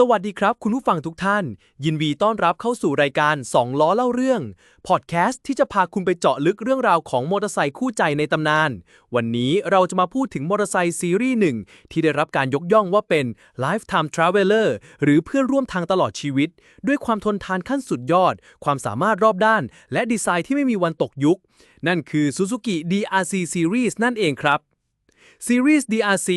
สวัสดีครับ คุณผู้ฟังทุกท่าน ยินดีต้อนรับเข้าสู่รายการ 2 ล้อเล่าเรื่อง พอดแคสต์ที่จะพาคุณไปเจาะลึกเรื่องราวของมอเตอร์ไซค์คู่ใจในตำนาน วันนี้เราจะมาพูดถึงมอเตอร์ไซค์ซีรีส์หนึ่งที่ได้รับการยกย่องว่าเป็น Lifetime Traveler หรือเพื่อนร่วมทางตลอดชีวิต ด้วยความทนทานขั้นสุดยอด ความสามารถรอบด้าน และดีไซน์ที่ไม่มีวันตกยุค นั่นคือ Suzuki DRC Series นั่นเองครับ ซีรีส์ DRC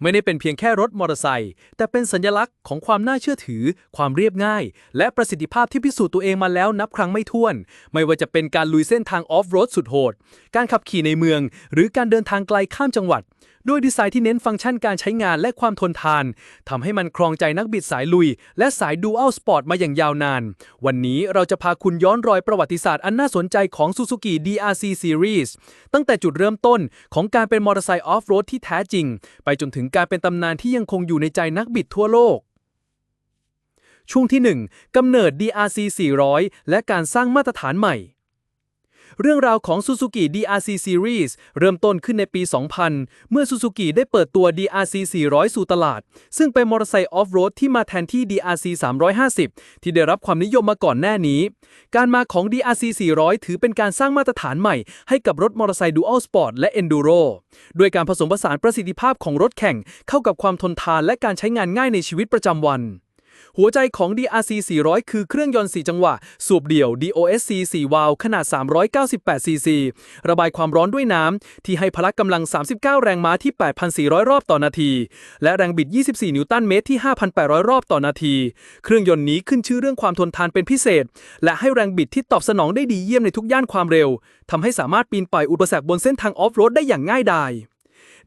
ไม่ได้เป็นเพียงแค่รถมอเตอร์ไซค์แต่เป็นสัญลักษณ์ของความน่าเชื่อถือ ความเรียบง่าย และประสิทธิภาพที่พิสูจน์ตัวเองมาแล้วนับครั้งไม่ถ้วน ไม่ว่าจะเป็นการลุยเส้นทางออฟโรดสุดโหด การขับขี่ในเมือง หรือการเดินทางไกลข้ามจังหวัดด้วยดีไซน์ที่เน้นฟังก์ชันการใช้งานและความทนทานทำให้มันครองใจนักบิดสายลุย และสายดูอัลสปอร์ตมาอย่างยาวนาน วันนี้เราจะพาคุณย้อนรอยประวัติศาสตร์อันน่าสนใจของ Suzuki DRC Series ตั้งแต่จุดเริ่มต้นของการเป็นมอเตอร์ไซค์ออฟโรดที่แท้จริง ไปจนถึงการเป็นตำนานที่ยังคงอยู่ในใจนักบิดทั่วโลกช่วงที่ 1กำเนิด DRC 400 และการสร้างมาตรฐานใหม่ เรื่องราวของ Suzuki DRC Series เริ่มต้นขึ้นในปี 2000 เมื่อ Suzuki ได้เปิดตัว DRC 400 สู่ตลาด ซึ่งเป็นมอเตอร์ไซค์ออฟโรดที่มาแทนที่ DRC 350 ที่ได้รับความนิยมมาก่อนหน้านี้ การมาของ DRC 400 ถือเป็นการสร้างมาตรฐานใหม่ ให้กับรถมอเตอร์ไซค์ Dual Sport และ Enduro ด้วยการผสมผสานประสิทธิภาพของรถแข่งเข้ากับความทนทานและการใช้งานง่ายในชีวิตประจำวัน หัวใจของ DRC 400 คือเครื่องยนต์ 4 จังหวะ สูบเดี่ยว DOSC 4 วาล์วขนาด 398 ซีซี ระบายความร้อนด้วยน้ำ ที่ให้พละกำลัง 39 แรงม้าที่ 8,400 รอบต่อนาที และแรงบิด 24 นิวตันเมตรที่ 5,800 รอบต่อนาที เครื่องยนต์นี้ขึ้นชื่อเรื่องความทนทานเป็นพิเศษ และให้แรงบิดที่ตอบสนองได้ดีเยี่ยมในทุกย่านความเร็วทำให้สามารถปีนป่ายอุปสรรคบนเส้นทางออฟโรดได้อย่างง่ายดาย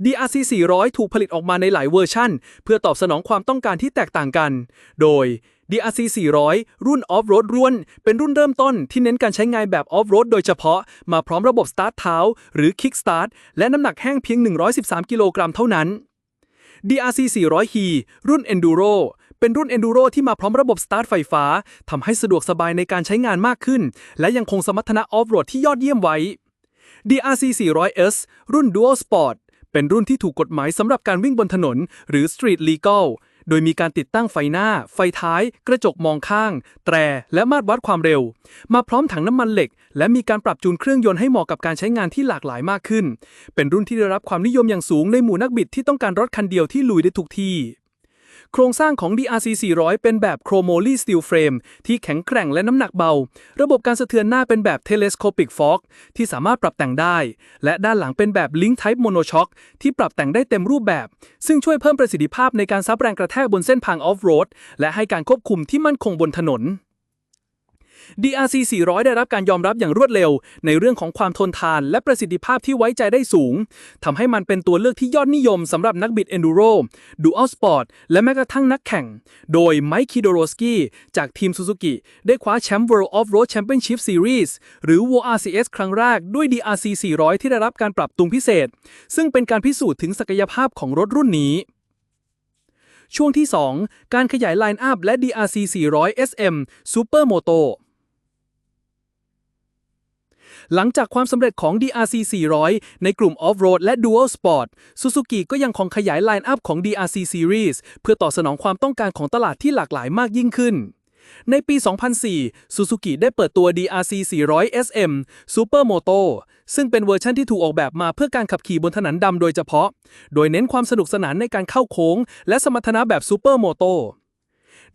DRC 400 ถูกผลิตออกมาในหลายเวอร์ชั่น เพื่อตอบสนองความต้องการที่แตกต่างกัน โดย DRC 400 รุ่นออฟโรดร่วน เป็นรุ่นเริ่มต้นที่เน้นการใช้งานแบบออฟโรดโดยเฉพาะ มาพร้อมระบบสตาร์ทเท้า หรือ Kick Start และน้ำหนักแห้งเพียง 113 กิโลกรัมเท่านั้น DRC 400 He รุ่น Enduro เป็นรุ่น Enduro ที่มาพร้อมระบบสตาร์ทไฟฟ้าทำให้สะดวกสบายในการใช้งานมากขึ้น และยังคงสมรรถนะออฟโรดที่ยอดเยี่ยมไว้ DRC 400S รุ่น Dual Sport เป็นรุ่นที่ถูกกฎหมายสำหรับการวิ่งบนถนน หรือ Street Legal โดยมีการติดตั้งไฟหน้า ไฟท้าย กระจกมองข้าง แตร และมาตรวัดความเร็ว มาพร้อมถังน้ำมันเหล็ก และมีการปรับจูนเครื่องยนต์ให้เหมาะกับการใช้งานที่หลากหลายมากขึ้น เป็นรุ่นที่ได้รับความนิยมอย่างสูงในหมู่นักบิดที่ต้องการรถคันเดียวที่ลุยได้ทุกที่ โครงสร้างของ DRC 400 เป็นแบบโครโมลีสตีลเฟรมที่แข็งแกร่งและน้ำหนักเบา ระบบการสะเทือนหน้าเป็นแบบ Telescopic Fork ที่สามารถปรับแต่งได้ และด้านหลังเป็นแบบ Link Type Monoshock ที่ปรับแต่งได้เต็มรูปแบบ ซึ่งช่วยเพิ่มประสิทธิภาพในการซับแรงกระแทกบนเส้นทางออฟโรดและให้การควบคุมที่มั่นคงบนถนน DRC 400 ได้รับการยอมรับอย่างรวดเร็ว ในเรื่องของความทนทาน และประสิทธิภาพที่ไว้ใจได้สูงทำให้มันเป็นตัวเลือกที่ยอดนิยมสำหรับนักบิด Enduro Dual Sport และแม้กระทั่งนักแข่ง โดยไมค์คิโดโรสกี้จากทีม Suzuki ได้คว้าแชมป์ World Off-Road Championship Series หรือ WRCS ครั้งแรกด้วย DRC 400 ที่ได้รับการปรับปรุงพิเศษ ซึ่งเป็นการพิสูจน์ถึงศักยภาพของรถรุ่นนี้ช่วงที่ 2 การขยายไลน์อัพและ DRC 400 SM Supermoto หลังจากความสำเร็จของ DRC 400 ในกลุ่ม Off-Road และ Dual Sport Suzuki ก็ยังคงขยายไลน์อัพของ DRC Series เพื่อตอบสนองความต้องการของตลาดที่หลากหลายมากยิ่งขึ้นในปี 2004 Suzuki ได้เปิดตัว DRC 400 SM Supermoto ซึ่งเป็นเวอร์ชันที่ถูกออกแบบมาเพื่อการขับขี่บนถนนดำโดยเฉพาะ โดยเน้นความสนุกสนานในการเข้าโค้ง และสมรรถนะแบบ Supermoto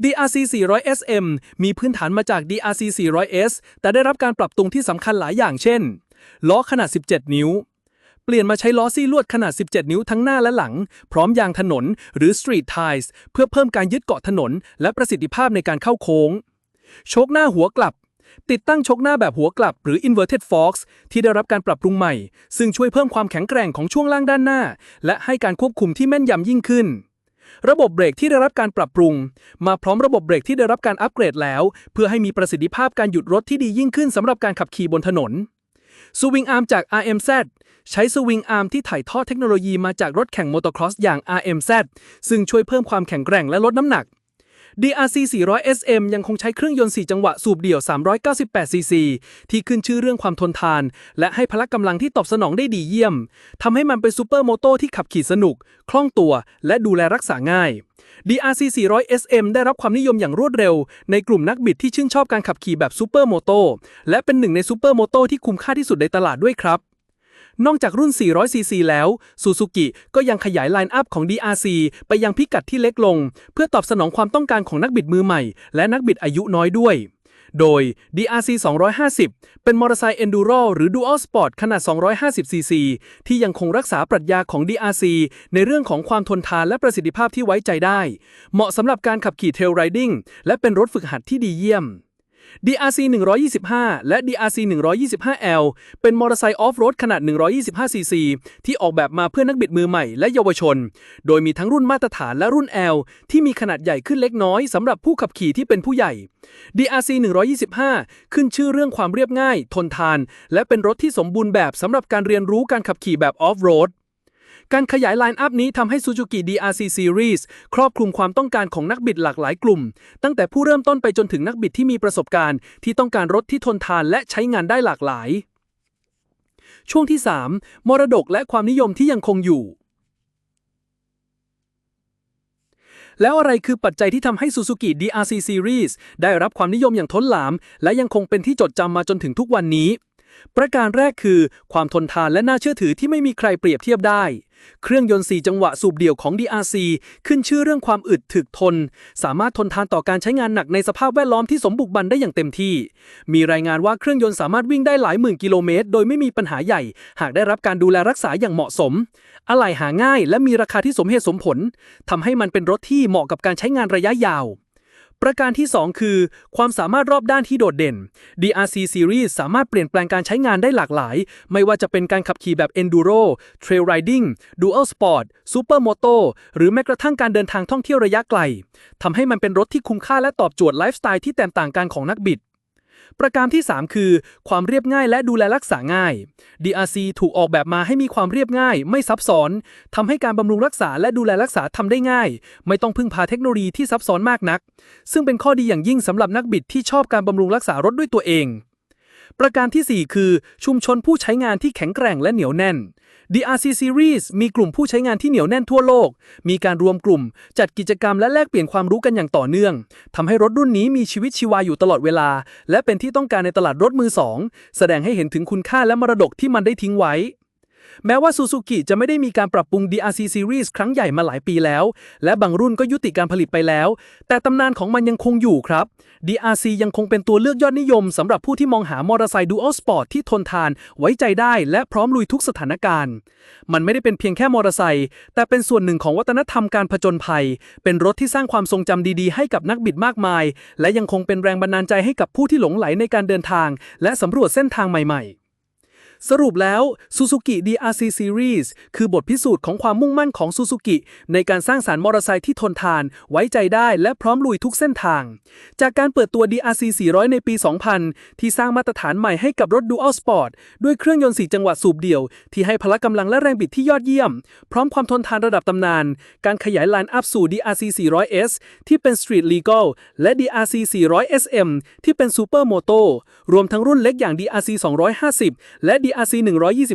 DRC 400 SM มีพื้นฐานมาจาก DRC 400S แต่ได้รับการปรับปรุงที่สำคัญหลายอย่างเช่น ล้อขนาด 17 นิ้ว เปลี่ยนมาใช้ล้อซี่ลวดขนาด 17 นิ้วทั้งหน้าและหลัง พร้อมยางถนนหรือ Street Ties เพื่อเพิ่มการยึดเกาะถนน และประสิทธิภาพในการเข้าโค้ง โชคหน้าหัวกลับติดตั้งชคหน้าแบบหัวกลับหรือ inverted forks ที่ได้รับการปรับปรุงใหม่ ซึ่งช่วยเพิ่มความแข็งแกร่งของช่วงล่างด้านหน้า และให้การควบคุมที่แม่นยำยิ่งขึ้น ระบบเบรกที่ได้รับการปรับปรุง มาพร้อมระบบเบรกที่ได้รับการอัปเกรดแล้ว เพื่อให้มีประสิทธิภาพการหยุดรถที่ดียิ่งขึ้นสำหรับการขับขี่บนถนนสวิงอาร์มจาก RMZ ใช้สวิงอาร์มที่ถ่ายทอดเทคโนโลยีมาจากรถแข่งมอเตอร์ครอสอย่าง RMZ ซึ่งช่วยเพิ่มความแข็งแกร่งและลดน้ำหนัก DRC 400 SM ยังคงใช้เครื่องยนต์ 4 จังหวะสูบเดี่ยว 398 ซีซี ที่ขึ้นชื่อเรื่องความทนทาน และให้พละกำลังที่ตอบสนองได้ดีเยี่ยม ทำให้มันเป็นซูเปอร์โมโตที่ขับขี่สนุก คล่องตัว และดูแลรักษาง่าย DRC 400 SM ได้รับความนิยมอย่างรวดเร็ว ในกลุ่มนักบิดที่ชื่นชอบการขับขี่แบบซูเปอร์โมโตและเป็นหนึ่งในซูเปอร์โมโตที่คุ้มค่าที่สุดในตลาดด้วยครับ นอกจากรุ่น 400cc แล้วซูซูกิก็ยังขยายไลน์อัพของ DRC ไปยังพิกัดที่เล็กลง เพื่อตอบสนองความต้องการของนักบิดมือใหม่ และนักบิดอายุน้อยด้วย โดย DRC 250 เป็นมอเตอร์ไซค์ Enduro หรือ Dual Sport ขนาด 250cc ที่ยังคงรักษาปรัชญาของ DRC ในเรื่องของความทนทานและประสิทธิภาพที่ไว้ใจได้ เหมาะสำหรับการขับขี่ Trail Riding และเป็นรถฝึกหัดที่ดีเยี่ยม DRC 125 และ DRC 125L เป็นมอเตอร์ไซค์ออฟโรดขนาด 125cc ที่ออกแบบมาเพื่อนักบิดมือใหม่และเยาวชน โดยมีทั้งรุ่นมาตรฐานและรุ่น L ที่มีขนาดใหญ่ขึ้นเล็กน้อยสำหรับผู้ขับขี่ที่เป็นผู้ใหญ่ DRC 125 ขึ้นชื่อเรื่องความเรียบง่าย ทนทาน และเป็นรถที่สมบูรณ์แบบสำหรับการเรียนรู้การขับขี่แบบออฟโรด การขยายไลน์อัพนี้ทำให้ Suzuki DRC Series ครอบคลุมความต้องการของนักบิดหลากหลายกลุ่ม ตั้งแต่ผู้เริ่มต้นไปจนถึงนักบิดที่มีประสบการณ์ ที่ต้องการรถที่ทนทานและใช้งานได้หลากหลาย ช่วงที่ 3 มรดกและความนิยมที่ยังคงอยู่แล้วอะไรคือปัจจัยที่ทำให้ Suzuki DRC Series ได้รับความนิยมอย่างท้นหลาม และยังคงเป็นที่จดจำมาจนถึงทุกวันนี้ ประการแรกคือความทนทานและน่าเชื่อถือที่ไม่มีใครเปรียบเทียบได้ เครื่องยนต์ 4 จังหวะสูบเดี่ยวของ DRC ขึ้นชื่อเรื่องความอึดถึกทน สามารถทนทานต่อการใช้งานหนักในสภาพแวดล้อมที่สมบุกบันได้อย่างเต็มที่ มีรายงานว่าเครื่องยนต์สามารถวิ่งได้หลายหมื่นกิโลเมตร โดยไม่มีปัญหาใหญ่ หากได้รับการดูแลรักษาอย่างเหมาะสม อะไหล่หาง่าย และมีราคาที่สมเหตุสมผลทำให้มันเป็นรถที่เหมาะกับการใช้งานระยะยาว ประการที่ 2 คือ ความสามารถรอบด้านที่โดดเด่น DRC Series สามารถเปลี่ยนแปลงการใช้งานได้หลากหลาย ไม่ว่าจะเป็นการขับขี่แบบ Enduro Trail Riding Dual Sport Supermoto หรือแม้กระทั่งการเดินทางท่องเที่ยวระยะไกลทำให้มันเป็นรถที่คุ้มค่าและตอบโจทย์ไลฟ์สไตล์ที่แตกต่างกันของนักบิด ประการที่ 3 คือ ความเรียบง่ายและดูแลรักษาง่าย DRC ถูกออกแบบมาให้มีความเรียบง่าย ไม่ซับซ้อนทำให้การบำรุงรักษาและดูแลรักษาทำได้ง่าย ไม่ต้องพึ่งพาเทคโนโลยีที่ซับซ้อนมากนัก ซึ่งเป็นข้อดีอย่างยิ่งสำหรับนักบิดที่ชอบการบำรุงรักษารถด้วยตัวเอง ประการที่ 4 คือชุมชนผู้ใช้งานที่แข็งแกร่งและเหนียวแน่น DRC Series มีกลุ่มผู้ใช้งานที่เหนียวแน่นทั่วโลก มีการรวมกลุ่ม จัดกิจกรรมและแลกเปลี่ยนความรู้กันอย่างต่อเนื่องทำให้รถรุ่นนี้มีชีวิตชีวาอยู่ตลอดเวลา และเป็นที่ต้องการในตลาดรถมือสองแสดงให้เห็นถึงคุณค่าและมรดกที่มันได้ทิ้งไว้ แม้ว่า Suzuki จะไม่ได้มีการปรับปรุง DRC Series ครั้งใหญ่มาหลายปีแล้ว และบางรุ่นก็ยุติการผลิตไปแล้ว แต่ตำนานของมันยังคงอยู่ครับ DRC ยังคงเป็นตัวเลือกยอดนิยมสำหรับผู้ที่มองหามอเตอร์ไซค์ Dual Sport ที่ทนทาน ไว้ใจได้และพร้อมลุยทุกสถานการณ์ มันไม่ได้เป็นเพียงแค่มอเตอร์ไซค์แต่เป็นส่วนหนึ่งของวัฒนธรรมการผจญภัย เป็นรถที่สร้างความทรงจำดีๆ ให้กับนักบิดมากมาย และยังคงเป็นแรงบันดาลใจให้กับผู้ที่หลงไหลในการเดินทาง และสำรวจเส้นทางใหม่ๆ สรุปแล้ว Suzuki DRC Series คือบทพิสูจน์ของความมุ่งมั่นของ Suzuki ในการสร้างสารรค์มอเตอร์ไซค์ที่ทนทาน ไว้ใจได้และพร้อมลุยทุกเส้นทาง จากการเปิดตัว DRC 400 ในปี 2000 ที่สร้างมาตรฐานใหม่ให้กับรถ Dual Sport ด้วยเครื่องยนต์ 4 จังหวะสูบเดี่ยว ที่ให้พละกำลังและแรงบิดที่ยอดเยี่ยม พร้อมความทนทานระดับตำนาน การขยายไลน์อัพสู่ DRC 400S ที่เป็น Street Legal และ DRC 400 SM ที่เป็น Super Moto รวมทั้งรุ่นเล็กอย่าง DRC 250 และ DRC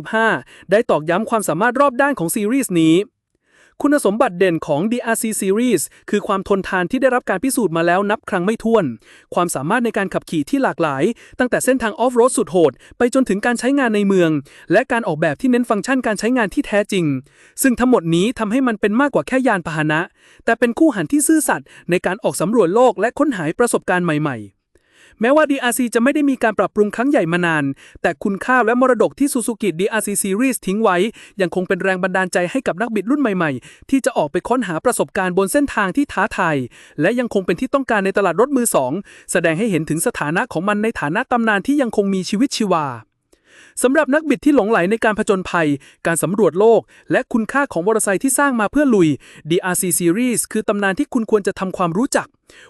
125 ได้ตอกย้ำความสามารถรอบด้านของซีรีส์นี้ คุณสมบัติเด่นของ DRC Series คือความทนทานที่ได้รับการพิสูจน์มาแล้วนับครั้งไม่ถ้วน ความสามารถในการขับขี่ที่หลากหลาย ตั้งแต่เส้นทางออฟโรดสุดโหด ไปจนถึงการใช้งานในเมือง และการออกแบบที่เน้นฟังก์ชันการใช้งานที่แท้จริง ซึ่งทั้งหมดนี้ทำให้มันเป็นมากกว่าแค่ยานพาหนะ แต่เป็นคู่หันที่ซื่อสัตย์ในการออกสำรวจโลกและค้นหาประสบการณ์ใหม่ ๆ แม้ว่า DRC จะไม่ได้มีการปรับปรุงครั้งใหญ่มานาน แต่คุณค่าและมรดกที่ Suzuki DRC Series ทิ้งไว้ ยังคงเป็นแรงบันดาลใจให้กับนักบิดรุ่นใหม่ๆ ที่จะออกไปค้นหาประสบการณ์บนเส้นทางที่ท้าทายและยังคงเป็นที่ต้องการในตลาดรถมือสองแสดงให้เห็นถึงสถานะของมันในฐานะตำนานที่ยังคงมีชีวิตชีวา สำหรับนักบิดที่หลงไหลในการผจญภัย การสำรวจโลก และคุณค่าของมอเตอร์ไซค์ที่สร้างมาเพื่อลุย DRC Series คือตำนานที่คุณควรจะทำความรู้จัก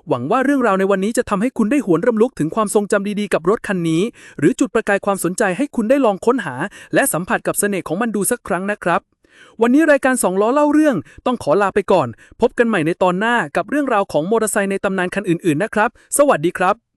หวังว่าเรื่องราวในวันนี้จะทำให้คุณได้หวนรำลึกถึงความทรงจำดีๆกับรถคันนี้ หรือจุดประกายความสนใจให้คุณได้ลองค้นหา และสัมผัสกับเสน่ห์ของมันดูสักครั้งนะครับวันนี้รายการสองล้อเล่าเรื่อง ต้องขอลาไปก่อน พบกันใหม่ในตอนหน้ากับเรื่องราวของมอเตอร์ไซค์ในตำนานคันอื่นๆนะครับ สวัสดีครับ